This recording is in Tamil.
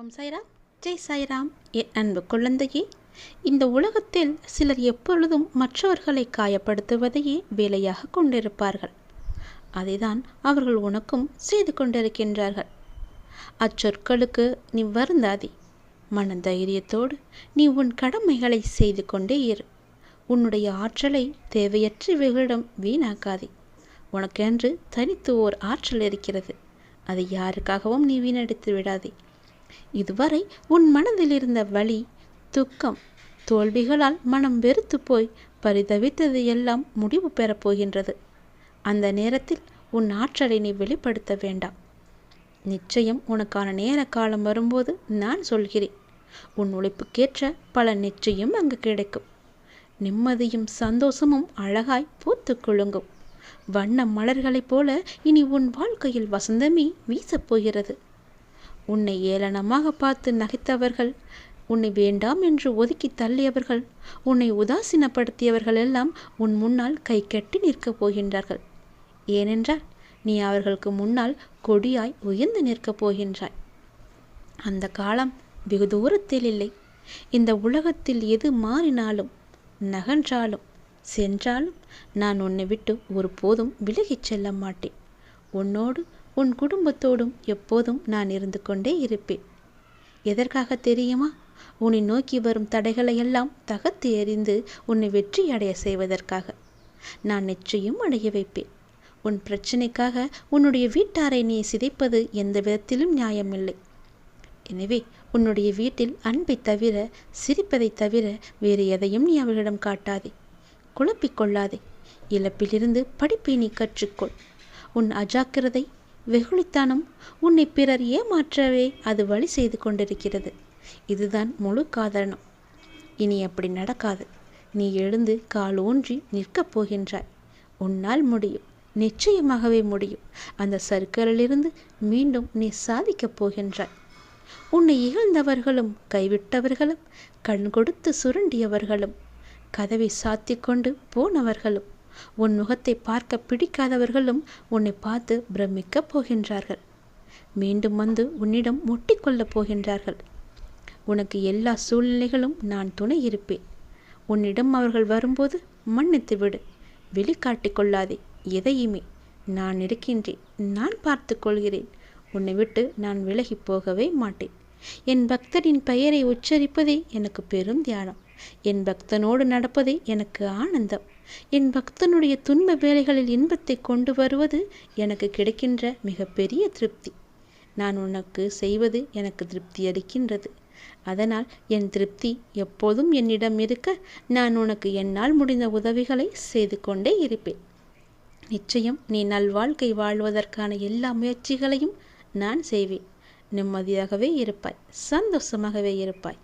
ஓம் சாய்ராம். ஜெய் சாய்ராம். என் அன்பு குழந்தையே இந்த உலகத்தில் சிலர் எப்பொழுதும் மற்றவர்களை காயப்படுத்துவதையே வேலையாக கொண்டிருப்பார்கள். அதைதான் அவர்கள் உனக்கும் செய்து கொண்டிருக்கின்றார்கள். அச்சொற்களுக்கு நீ வருந்தாதி. மன தைரியத்தோடு நீ உன் கடமைகளை செய்து கொண்டே இரு. உன்னுடைய ஆற்றலை தேவையற்ற இவர்களிடம் வீணாக்காதே. உனக்கென்று தனித்து ஓர் ஆற்றல் இருக்கிறது. அதை யாருக்காகவும் நீ வீணடித்து விடாதே. இதுவரை உன் மனதில் இருந்த வலி துக்கம் தோல்விகளால் மனம் வெறுத்து போய் பரிதவித்தது எல்லாம் முடிவு பெறப் போகின்றது. அந்த நேரத்தில் உன் ஆற்றலை நீ வெளிப்படுத்த வேண்டாம். நிச்சயம் உனக்கான நேர காலம் வரும்போது நான் சொல்கிறேன். உன் உழைப்புக்கேற்ற பல நிச்சயம் அங்கு கிடைக்கும். நிம்மதியும் சந்தோஷமும் அழகாய் பூத்து குலுங்கும். வண்ண மலர்களைப் போல இனி உன் வாழ்க்கையில் வசந்தமே வீசப்போகிறது போகிறது. உன்னை ஏளனமாக பார்த்து நகைத்தவர்கள் உன்னை வேண்டாம் என்று ஒதுக்கி தள்ளியவர்கள் உன்னை உதாசீனப்படுத்தியவர்கள் எல்லாம் உன் முன்னால் கை கட்டி நிற்கப் போகின்றார்கள். ஏனென்றால் நீ அவர்களுக்கு முன்னால் கொடியாய் உயர்ந்து நிற்கப் போகின்றாய். அந்த காலம் வெகு தூரத்தில் இல்லை. இந்த உலகத்தில் எது மாறினாலும் நகன்றாலும் சென்றாலும் நான் உன்னை விட்டு ஒருபோதும் விலகிச் செல்ல மாட்டேன். உன்னோடு உன் குடும்பத்தோடும் எப்போதும் நான் இருந்து கொண்டே இருப்பேன். எதற்காக தெரியுமா? உன்னை நோக்கி வரும் தடைகளை எல்லாம் தகர்த்து எறிந்து உன்னை வெற்றி அடைய செய்வதற்காக. நான் நிச்சயம் அடைய வைப்பேன். உன் பிரச்சனைக்காக உன்னுடைய வீட்டாரை நீ சிதைப்பது எந்த விதத்திலும் நியாயமில்லை. எனவே உன்னுடைய வீட்டில் அன்பை தவிர சிரிப்பதை தவிர வேறு எதையும் நீ அவர்களிடம் காட்டாதே. குழப்பிக்கொள்ளாதே இழப்பிலிருந்து படிப்பை நீ கற்றுக்கொள். உன் அஜாக்கிரதை வெகுளித்தனம் உன்னை பிறர் ஏமாற்றவே அது வழி செய்து கொண்டிருக்கிறது. இதுதான் முழு காரணம் இனி அப்படி நடக்காது. நீ எழுந்து கால் ஊன்றி நிற்கப் போகின்றாய். உன்னால் முடியும். நிச்சயமாகவே முடியும். அந்த சர்க்கரிலிருந்து மீண்டும் நீ சாதிக்கப் போகின்றாய். உன்னை இகழ்ந்தவர்களும் கைவிட்டவர்களும் கண் கொடுத்து சுரண்டியவர்களும் கதவை சாத்தி கொண்டு போனவர்களும் உன் முகத்தை பார்க்க பிடிக்காதவர்களும் உன்னை பார்த்து பிரமிக்கப் போகின்றார்கள். மீண்டும் வந்து உன்னிடம் முட்டிக்கொள்ளப் போகின்றார்கள். உனக்கு எல்லா சூழ்நிலைகளும் நான் துணை இருப்பேன். உன்னிடம் அவர்கள் வரும்போது மன்னித்து விடு. வெளிக்காட்டிக் கொள்ளாதே எதையுமே. நான் இருக்கின்றேன் நான் பார்த்து கொள்கிறேன். உன்னை விட்டு நான் விலகி போகவே மாட்டேன். என் பக்தரின் பெயரை உச்சரிப்பதே எனக்கு பெரும் தியானம். என் பக்தனோடு நடப்பதே எனக்கு ஆனந்தம். என் பக்தனுடைய துன்ப வேலைகளில் இன்பத்தை கொண்டு வருவது எனக்கு கிடைக்கின்ற மிகப்பெரிய திருப்தி. நான் உனக்கு செய்வது எனக்கு திருப்தி அளிக்கின்றது. அதனால் என் திருப்தி எப்போதும் என்னிடம் இருக்க நான் உனக்கு என்னால் முடிந்த உதவிகளை செய்து கொண்டே இருப்பேன். நிச்சயம் நீ நல்வாழ்க்கை வாழ்வதற்கான எல்லா முயற்சிகளையும் நான் செய்வேன். நிம்மதியாகவே இருப்பாய். சந்தோஷமாகவே இருப்பாய்.